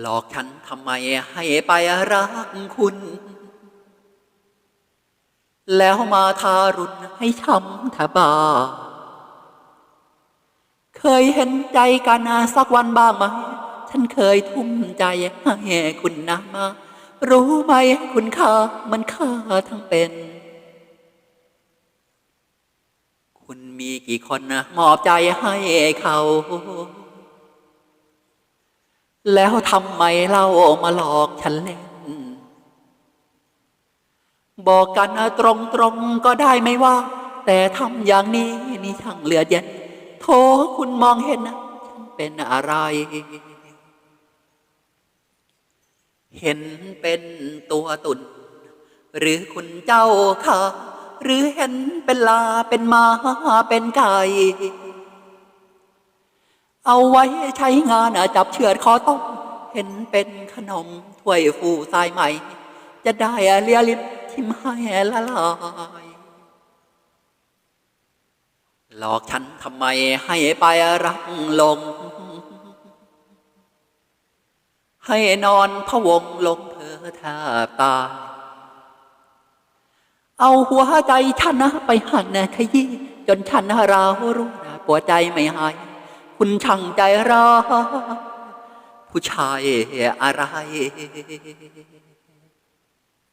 หลอกฉันทำไมให้ไปรักคุณ แล้วมาทารุณให้ช้ำทบา เคยเห็นใจกันสักวันบ้างไหม ฉันเคยทุ่มใจให้คุณนะมา รู้ไหมคุณค่ามันค่าทั้งเป็น คุณมีกี่คนนะมอบใจให้เขา แล้วทำไมเล่ามาหลอกฉันเล่น บอกกันตรงตรงๆก็ได้ไม่ว่า แต่ทำอย่างนี้นี่ช่างเหลือดเย็นโทคุณมองเห็นนะฉันเป็นอะไร เห็นเป็นตัวตุนหรือคุณเจ้าค่ะ หรือเห็นเป็นลาเป็นหมาเป็นไก่ เอาไว้ใช้งานจับเชือดคอต้มเห็นเป็นขนมถ้วยฟูทรายใหม่ จะได้เลียลิ้นชิมให้ละลายหลอกฉันทำไมให้ไปรักลง ให้นอนพะวงลงเพอแทบตายเอาหัวใจฉันนะไปหันขยี้จนฉันเรารู้นะปวดใจไม่หาย คุณช่างใจร้ายผู้ชายอะไร